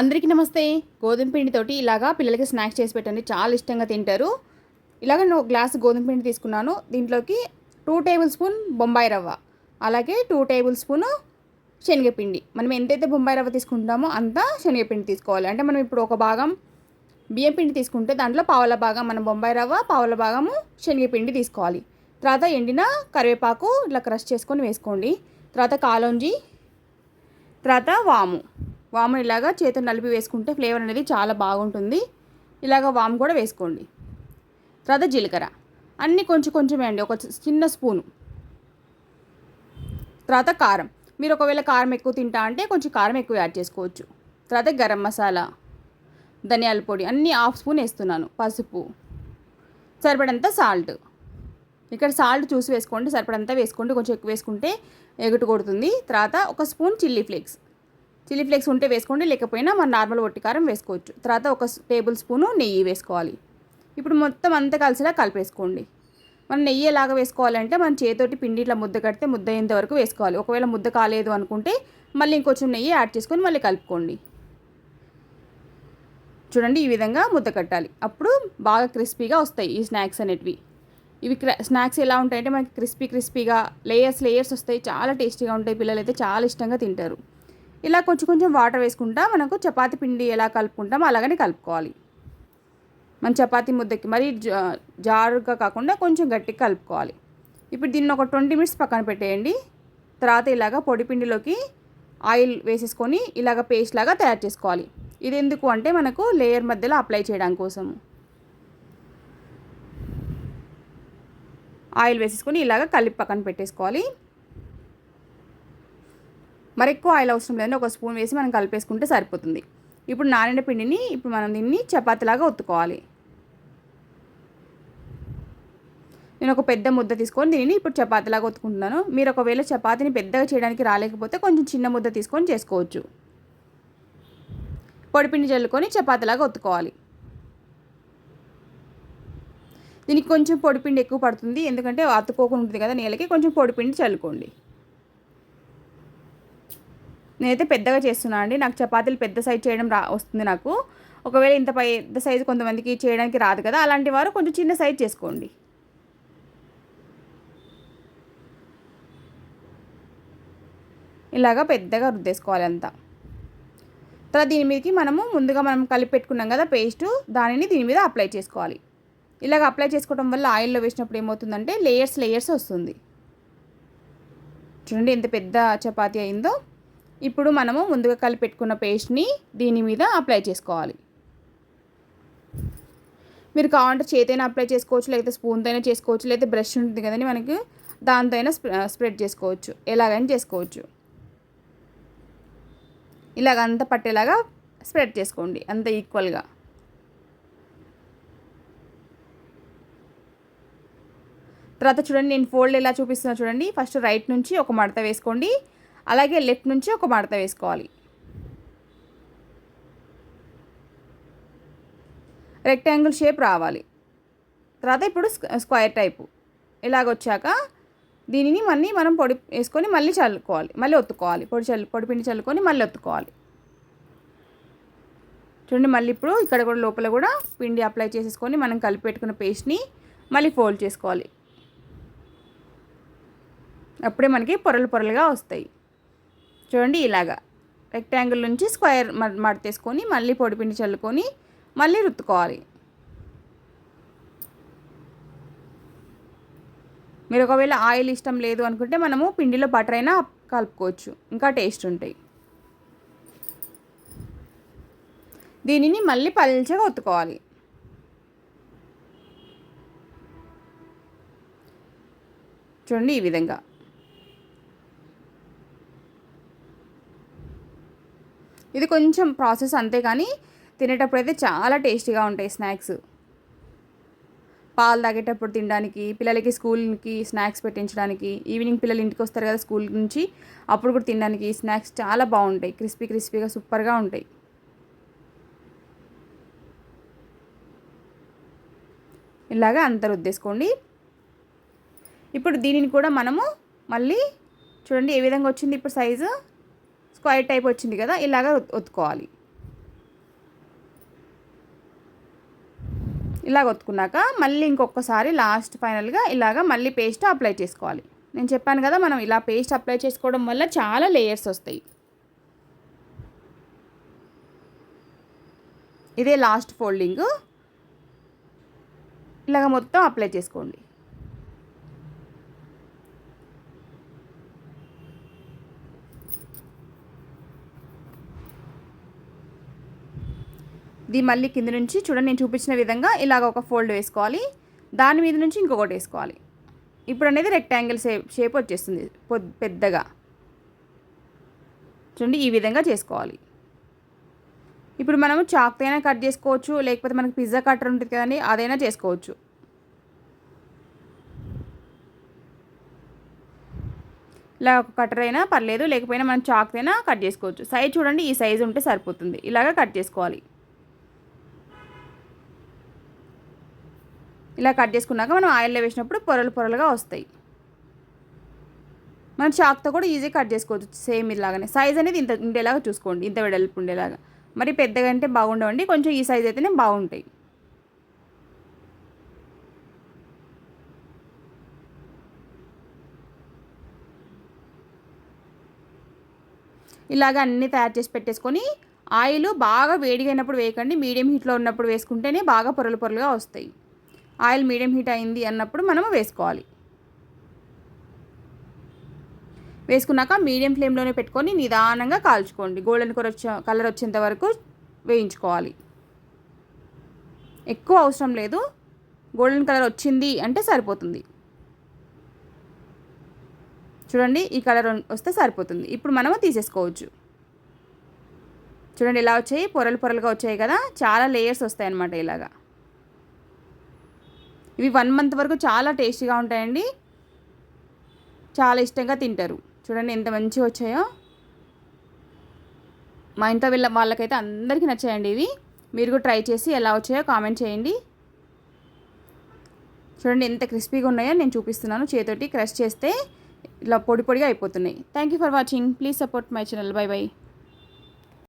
అందరికీ నమస్తే. గోధుమ పిండితోటి ఇలాగా పిల్లలకి స్నాక్స్ చేసి పెట్టండి. చాలా ఇష్టంగా తింటారు. ఇలాగ నేను గ్లాస్ గోధుమ పిండి తీసుకున్నాను. దీంట్లోకి టూ టేబుల్ స్పూన్ బొంబాయి రవ్వ అలాగే టూ టేబుల్ స్పూన్ శనగపిండి. మనం ఎంతైతే బొంబాయి రవ్వ తీసుకుంటామో అంత శనగపిండి తీసుకోవాలి. అంటే మనం ఇప్పుడు ఒక భాగం బియ్యం పిండి తీసుకుంటే దాంట్లో పావుల భాగం మనం బొంబాయి రవ్వ పావుల భాగము శనగపిండి తీసుకోవాలి. తర్వాత ఎండిన కరివేపాకు ఇట్లా క్రష్ చేసుకొని వేసుకోండి. తర్వాత కాలోంజి తర్వాత వాము. వామ్ ఇలాగా చేతితో నలిపి వేసుకుంటే ఫ్లేవర్ అనేది చాలా బాగుంటుంది. ఇలాగ వాము కూడా వేసుకోండి. తర్వాత జీలకర్ర. అన్నీ కొంచెం కొంచెమే అండి. ఒక చిన్న స్పూను. తర్వాత కారం. మీరు ఒకవేళ కారం ఎక్కువ తింటా అంటే కొంచెం కారం ఎక్కువ యాడ్ చేసుకోవచ్చు. తర్వాత గరం మసాలా ధనియాల పొడి అన్నీ హాఫ్ స్పూన్ వేస్తున్నాను. పసుపు. సరిపడంత సాల్ట్. ఇక్కడ సాల్ట్ చూసి వేసుకోండి. సరిపడంతా వేసుకోండి. కొంచెం ఎక్కువ వేసుకుంటే ఎగుటు కొడుతుంది. తర్వాత ఒక spoon chilli flakes. Chilli flakes ఉంటే వేసుకోండి లేకపోయినా మన నార్మల్ ఒట్టి కారం వేసుకోవచ్చు. తర్వాత ఒక టేబుల్ స్పూను నెయ్యి వేసుకోవాలి. ఇప్పుడు మొత్తం అంతా కలిసిలా కలిపేసుకోండి. మనం నెయ్యి ఎలాగ వేసుకోవాలంటే మనం చేతోటి పిండి ఇట్లా ముద్ద కడితే ముద్ద అయ్యేంత వరకు వేసుకోవాలి. ఒకవేళ ముద్ద కాలేదు అనుకుంటే మళ్ళీ ఇంకొంచెం నెయ్యి యాడ్ చేసుకొని మళ్ళీ కలుపుకోండి. చూడండి ఈ విధంగా ముద్ద కట్టాలి. అప్పుడు బాగా క్రిస్పీగా వస్తాయి ఈ స్నాక్స్ అనేటివి. ఇవి స్నాక్స్ ఎలా ఉంటాయంటే మనకి క్రిస్పీ క్రిస్పీగా లేయర్స్ లేయర్స్ వస్తాయి. చాలా టేస్టీగా ఉంటాయి. పిల్లలు అయితే చాలా ఇష్టంగా తింటారు. ఇలా కొంచెం కొంచెం వాటర్ వేసుకుంటా మనకు చపాతి పిండి ఎలా కలుపుకుంటామో అలాగనే కలుపుకోవాలి. మన చపాతీ ముద్దకి మరి జారుగా కాకుండా కొంచెం గట్టిగా కలుపుకోవాలి. ఇప్పుడు దీన్ని ఒక ట్వంటీ మినిట్స్ పక్కన పెట్టేయండి. తర్వాత ఇలాగ పొడి పిండిలోకి ఆయిల్ వేసేసుకొని ఇలాగ పేస్ట్ లాగా తయారు చేసుకోవాలి. ఇది ఎందుకు అంటే మనకు లేయర్ మధ్యలో అప్లై చేయడం కోసం. ఆయిల్ వేసేసుకొని ఇలాగ కలిపి పక్కన పెట్టేసుకోవాలి. మరి ఎక్కువ ఆయిల్ అవసరం లేదని ఒక స్పూన్ వేసి మనం కలిపేసుకుంటే సరిపోతుంది. ఇప్పుడు నానిన పిండిని ఇప్పుడు మనం దీన్ని చపాతీలాగా ఒత్తుకోవాలి. నేను ఒక పెద్ద ముద్ద తీసుకొని దీనిని ఇప్పుడు చపాతీలాగా ఒత్తుకుంటున్నాను. మీరు ఒకవేళ చపాతీని పెద్దగా చేయడానికి రాలేకపోతే కొంచెం చిన్న ముద్ద తీసుకొని చేసుకోవచ్చు. పొడిపిండి చల్లుకొని చపాతీలాగా ఒత్తుకోవాలి. దీనికి కొంచెం పొడిపిండి ఎక్కువ పడుతుంది. ఎందుకంటే అతుక్కోకుండా ఉంటుంది కదా నేలకి. కొంచెం పొడిపిండి చల్లుకోండి. నేనైతే పెద్దగా చేస్తున్నాను అండి. నాకు చపాతీలు పెద్ద సైజ్ చేయడం రా వస్తుంది నాకు. ఒకవేళ ఇంత పెద్ద సైజు కొంతమందికి చేయడానికి రాదు కదా అలాంటి వారు కొంచెం చిన్న సైజ్ చేసుకోండి. ఇలాగా పెద్దగా రుద్దేసుకోవాలి అంతా. తర్వాత దీని మీదకి మనము ముందుగా మనం కలిపి పెట్టుకున్నాం కదా పేస్ట్ దానిని దీని మీద అప్లై చేసుకోవాలి. ఇలాగ అప్లై చేసుకోవడం వల్ల ఆయిల్లో వేసినప్పుడు ఏమవుతుందంటే లేయర్స్ లేయర్స్ వస్తుంది. చూడండి ఎంత పెద్ద చపాతీ అయిందో. ఇప్పుడు మనము ముందుగా కలిపి పెట్టుకున్న పేస్ట్ని దీని మీద అప్లై చేసుకోవాలి. మీరు కావాలంటే చేతైనా అప్లై చేసుకోవచ్చు లేకపోతే స్పూన్తో అయినా చేసుకోవచ్చు లేకపోతే బ్రష్ ఉంటుంది కదండి మనకి దాంతో అయినా స్ప్రెడ్ చేసుకోవచ్చు. ఎలాగైనా చేసుకోవచ్చు. ఇలాగ అంత పట్టేలాగా స్ప్రెడ్ చేసుకోండి అంత ఈక్వల్గా తర్వాత చూడండి నేను ఫోల్డ్ ఎలా చూపిస్తున్నా చూడండి. ఫస్ట్ రైట్ నుంచి ఒక మడత వేసుకోండి. అలాగే లెఫ్ట్ నుంచి ఒక మడత వేసుకోవాలి. రెక్టాంగిల్ షేప్ రావాలి. తర్వాత ఇప్పుడు స్క్వేర్ టైపు. ఇలాగొచ్చాక దీనిని మళ్ళీ మనం పొడి వేసుకొని మళ్ళీ చల్లుకోవాలి. మళ్ళీ ఒత్తుకోవాలి. పొడి చల్లు పొడి పిండి చల్లుకొని మళ్ళీ ఒత్తుకోవాలి. చూడండి మళ్ళీ ఇప్పుడు ఇక్కడ కూడా లోపల కూడా పిండి అప్లై చేసేసుకొని మనం కలిపి పెట్టుకున్న పేస్ట్ని మళ్ళీ ఫోల్డ్ చేసుకోవాలి. అప్పుడే మనకి పొరలు పొరలుగా వస్తాయి. చూడండి ఇలాగా. రెక్టాంగిల్ నుంచి స్క్వేర్ మడతేసుకొని మళ్ళీ పొడిపిండి చల్లుకొని మళ్ళీ రుత్తుకోవాలి. మీరు ఒకవేళ ఆయిల్ ఇష్టం లేదు అనుకుంటే మనము పిండిలో బటర్ అయినా కలుపుకోవచ్చు. ఇంకా టేస్ట్ ఉంటాయి. దీనిని మళ్ళీ పల్చగా ఒత్తుకోవాలి. చూడండి ఈ విధంగా. ఇది కొంచెం ప్రాసెస్ అంతే కానీ తినేటప్పుడు అయితే చాలా టేస్టీగా ఉంటాయి స్నాక్స్. పాలు తాగేటప్పుడు తినడానికి పిల్లలకి స్కూల్కి స్నాక్స్ పెట్టించడానికి ఈవినింగ్ పిల్లలు ఇంటికి వస్తారు కదా స్కూల్ నుంచి అప్పుడు కూడా తినడానికి స్నాక్స్ చాలా బాగుంటాయి. క్రిస్పీ క్రిస్పీగా సూపర్గా ఉంటాయి. ఇలాగా అంత రుద్దేసుకోండి ఇప్పుడు దీనిని కూడా మనము మళ్ళీ చూడండి ఏ విధంగా వచ్చింది ఇప్పుడు సైజు? స్క్వైర్ టైప్ వచ్చింది కదా ఇలాగ ఒత్తుకోవాలి. ఇలాగ ఒత్తుకున్నాక మళ్ళీ ఇంకొకసారి లాస్ట్ ఫైనల్గా ఇలాగ మళ్ళీ పేస్ట్ అప్లై చేసుకోవాలి. నేను చెప్పాను కదా మనం ఇలా పేస్ట్ అప్లై చేసుకోవడం వల్ల చాలా లేయర్స్ వస్తాయి. ఇదే లాస్ట్ ఫోల్డింగ్. ఇలాగ మొత్తం అప్లై చేసుకోండి. ఇది మళ్ళీ కింద నుంచి చూడండి నేను చూపించిన విధంగా ఇలాగ ఒక ఫోల్డ్ వేసుకోవాలి. దాని మీద నుంచి ఇంకొకటి వేసుకోవాలి. ఇప్పుడు అనేది రెక్టాంగిల్ షేప్ షేప్ వచ్చేస్తుంది పెద్దగా. చూడండి ఈ విధంగా చేసుకోవాలి. ఇప్పుడు మనము చాక్తో అయినా కట్ చేసుకోవచ్చు లేకపోతే మనకి పిజ్జా కట్టర్ ఉంటుంది కదండి అదైనా చేసుకోవచ్చు. ఇలా ఒక కట్టర్ అయినా పర్లేదు లేకపోయినా మనం చాక్తో అయినా కట్ చేసుకోవచ్చు. సైజ్ చూడండి ఈ సైజు ఉంటే సరిపోతుంది. ఇలాగ కట్ చేసుకోవాలి. ఇలా కట్ చేసుకున్నాక మనం ఆయిల్లో వేసినప్పుడు పొరలు పొరలుగా వస్తాయి. మనం చాక్తో కూడా ఈజీగా కట్ చేసుకోవచ్చు. సేమ్ ఇలాగానే. సైజ్ అనేది ఇంత ఉండేలాగా చూసుకోండి. ఇంత వెడల్పు ఉండేలాగా. మరి పెద్దగా అంటే బాగుండవండి. కొంచెం ఈ సైజ్ అయితేనే బాగుంటాయి. ఇలాగ అన్నీ తయారు చేసి పెట్టేసుకొని ఆయిల్ బాగా వేడిగైనప్పుడు వేయకండి. మీడియం హీట్లో ఉన్నప్పుడు వేసుకుంటేనే బాగా పొరలు పొరలుగా వస్తాయి. ఆయిల్ మీడియం హీట్ అయింది అన్నప్పుడు మనము వేసుకోవాలి. వేసుకున్నాక మీడియం ఫ్లేమ్లోనే పెట్టుకొని నిదానంగా కాల్చుకోండి. గోల్డెన్ కలర్ వచ్చే కలర్ వచ్చేంత వరకు వేయించుకోవాలి. ఎక్కువ అవసరం లేదు. గోల్డెన్ కలర్ వచ్చింది అంటే సరిపోతుంది. చూడండి ఈ కలర్ వస్తే సరిపోతుంది. ఇప్పుడు మనము తీసేసుకోవచ్చు. చూడండి ఇలా వచ్చాయి. పొరలు పొరలుగా వచ్చాయి కదా. చాలా లేయర్స్ వస్తాయి అన్నమాట ఇలాగా. ఇవి వన్ మంత్ వరకు చాలా టేస్టీగా ఉంటాయండి. చాలా ఇష్టంగా తింటారు. చూడండి ఎంత మంచిగా వచ్చాయో. మా ఇంట్లో వీళ్ళ వాళ్ళకైతే అందరికీ నచ్చాయండి ఇవి. మీరు కూడా ట్రై చేసి ఎలా వచ్చాయో కామెంట్ చేయండి. చూడండి ఎంత క్రిస్పీగా ఉన్నాయో నేను చూపిస్తున్నాను. చేతోటి క్రష్ చేస్తే ఇలా పొడి పొడిగా అయిపోతున్నాయి. Thank you for watching please support my channel bye bye